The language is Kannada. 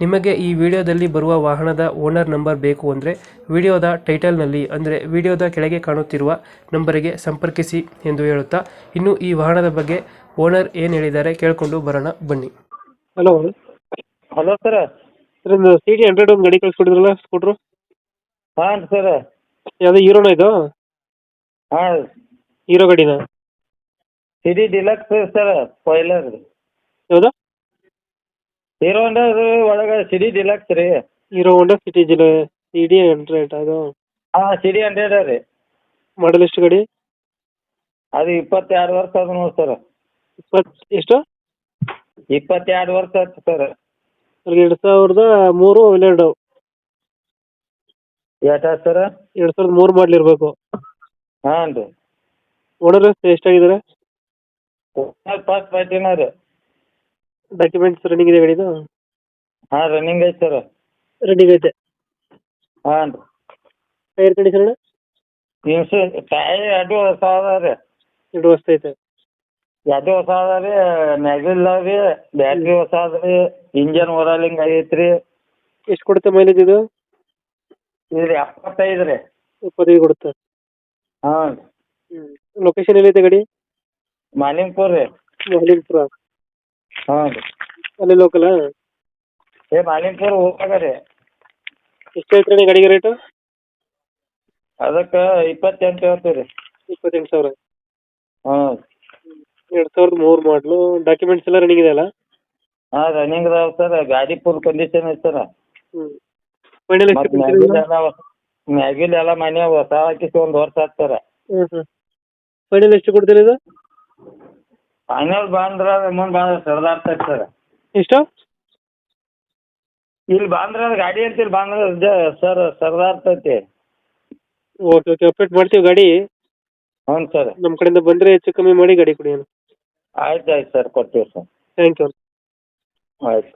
ನಿಮಗೆ ಈ ವಿಡಿಯೋದಲ್ಲಿ ಬರುವ ವಾಹನದ ಓನರ್ ನಂಬರ್ ಬೇಕು ಅಂದರೆ ವಿಡಿಯೋದ ಟೈಟಲ್ನಲ್ಲಿ ಅಂದರೆ ವಿಡಿಯೋದ ಕೆಳಗೆ ಕಾಣುತ್ತಿರುವ ನಂಬರಿಗೆ ಸಂಪರ್ಕಿಸಿ ಎಂದು ಹೇಳುತ್ತಾ ಇನ್ನು ಈ ವಾಹನದ ಬಗ್ಗೆ ಓನರ್ ಏನು ಹೇಳಿದ್ದಾರೆ ಕೇಳಿಕೊಂಡು ಬರೋಣ ಬನ್ನಿ. ಹಲೋ. Hello sir. ಇದೊಂದು ಸಿ ಡಿ ಹಂಡ್ರೆಡ್ ಒಂದು ಗಾಡಿ ಕಳಿಸ್ಕೊಡಿದ್ರಲ್ಲ ಸ್ಕೂಟ್ರು? ಹಾಂ ಸರ್. ಯಾವುದೋ ಹೀರೋನ ಇದು? ಹಾಂ. ಹೀರೋ ಗಾಡಿನ? ಸಿಡಿ ಡಿಲಕ್ಸ್ ಸರ್ ಸ್ಪಾಯ್ಲರ್ ಯಾವುದು? ಹೀರೋ ಹೊಂಡಾ ಒಳಗೆ ಸಿಡಿ ಡಿಲಕ್ಸ್ ರೀ. ಹೀರೋ ಹೋಂಡಾ ಸಿಟಿ ಜಿಲ್ಲ ಸಿಡಿ ಹಂಡ್ರೆಡ್ ಅದು? ಹಾಂ ಸಿಡಿ ಹಂಡ್ರೆಡ್ ರೀ. ಮಾಡಲ್ ಎಷ್ಟು ಗಾಡಿ? ಅದು ಇಪ್ಪತ್ತೆರಡು ವರ್ಷ ಅದು ನೋಡಿ ಸರ್ ಇಪ್ಪತ್ತು ಎಷ್ಟು? ಇಪ್ಪತ್ತೆರಡು ವರ್ಷ ಆಯ್ತು ಸರ್ ಎರಡು ಸಾವಿರದ ಮೂರು ಹನ್ನೆರಡು. ಎಷ್ಟ ಸರ್ ಎರಡು ಸಾವಿರದ ಮೂರು ಮಾಡಲ್ ಇರಬೇಕು. ಹಾಂ ರೀ ಓನರ್ ಎಷ್ಟಾಗಿದ್ದಾರೆ ಫಸ್ಟ್ ಪಾರ್ಟಿನ ರೀ. ಡಾಕ್ಯುಮೆಂಟ್ಸ್ ರನ್ನಿಂಗ್ ಇದೆ ಗಾಡಿದು? ಹಾಂ ರನ್ನಿಂಗ್ ಐತೆ ಸರ್ ರನ್ನಿಂಗ್ ಐತೆ. ಹಾಂ. ರೀ ಟೈರ್ ಕಂಡೀಷನ್ ಇನ್ಸು ಟೈರ್ ಎರಡು ಹೊಸ ಅದ ರೀ ಎರಡು ವರ್ಷ ಐತೆ. ಎರಡು ಹೊಸ ಅದ ರೀ ಮ್ಯಾಗಿಲ್ಲ ರೀ ಬ್ಯಾಟ್ರಿ ಹೊಸ ಅದ ರೀ ಇಂಜನ್ ಓರಾಲಿಂಗ್ ಆಗೈತೆ ರೀ ಎಷ್ಟು ಕೊಡುತ್ತೆ ಮೈಲೇಜ್ ಇದು? ಇದು ಎಪ್ಪತ್ತೈದು ರೀ. ಇಪ್ಪತ್ತೈದು ಕೊಡುತ್ತೆ. ಹಾಂ. ಲೊಕೇಶನ್ ಎಲ್ಲೈತೆ ಗಾಡಿ? ಮಾಲಿಂಗ್ಪುರ್ ರೀ. ಮಹಲಿಂಪುರ ಹಾಂ. ರೀ ಅಲ್ಲಿ ಲೋಕಲ್ ಏ ಮಾಲಿಂಗ್ಪುರ ಹೋಗಾಗ ರೀ. ಎಷ್ಟು ಹೇಳ್ತೀರಿ ಗಾಡಿಗೆ ರೇಟು ಅದಕ್ಕೆ ಇಪ್ಪತ್ತೆಂಟು ಹೇಳ್ತೀವಿ ರೀ. ಇಪ್ಪತ್ತೆಂಟು ಸಾವಿರ. ಹಾಂ. ಎರಡು ಸಾವಿರದ ಮೂರು ಮಾಡಲು ಡಾಕ್ಯುಮೆಂಟ್ಸ್ ಎಲ್ಲ ರನ್ನಿಂಗ್ ಇದೆಯಲ್ಲ ಹಾಂ ರನ್ನಿಂಗ್ ಅದಾವ ಸರ್. ಗಾಡಿ ಫುಲ್ ಕಂಡೀಷನ್ ಐತೆ ಸರ್. ಹ್ಞೂ ಫೈನಲ್ ಎಷ್ಟು ಮತ್ತು ಮ್ಯಾಗಿಲ್ ಎಲ್ಲ ಮನೆ ಹೊಸ ಹಾಕಿಸಿ ಒಂದು ವರ್ಷ ಆಯ್ತು ಸರ್. ಹ್ಞೂ ಹ್ಞೂ ಫೈನಲ್ ಎಷ್ಟು ಕೊಡ್ತೀರಿ ಇದು? ಫೈನಲ್ ಬಂದ್ರೆ ಮುಂದೆ ಬಂದ್ರೆ ಸರದಾರ್ತೈತೆ ಸರ್ ಎಷ್ಟು? ಇಲ್ಲಿ ಬಂದ್ರೆ ಗಾಡಿ ಅಂತೀರಿ ಬಂದ್ರೆ ಸರ್ ಸರ್ದಾರ್ ಓಕೆ ಓಕೆ ಅಪ್ಡೇಟ್ ಮಾಡ್ತೀವಿ ಗಾಡಿ. ಹ್ಞೂ ಸರ್ ನಮ್ಮ ಕಡೆಯಿಂದ ಬಂದರೆ ಹೆಚ್ಚು ಕಮ್ಮಿ ಮಾಡಿ ಗಾಡಿ ಕೊಡಿ ಆಯ್ತು ಆಯ್ತು ಸರ್ ಕೊಡ್ತೀವಿ ಸರ್ ಥ್ಯಾಂಕ್ ಯು ಆಯ್ತು.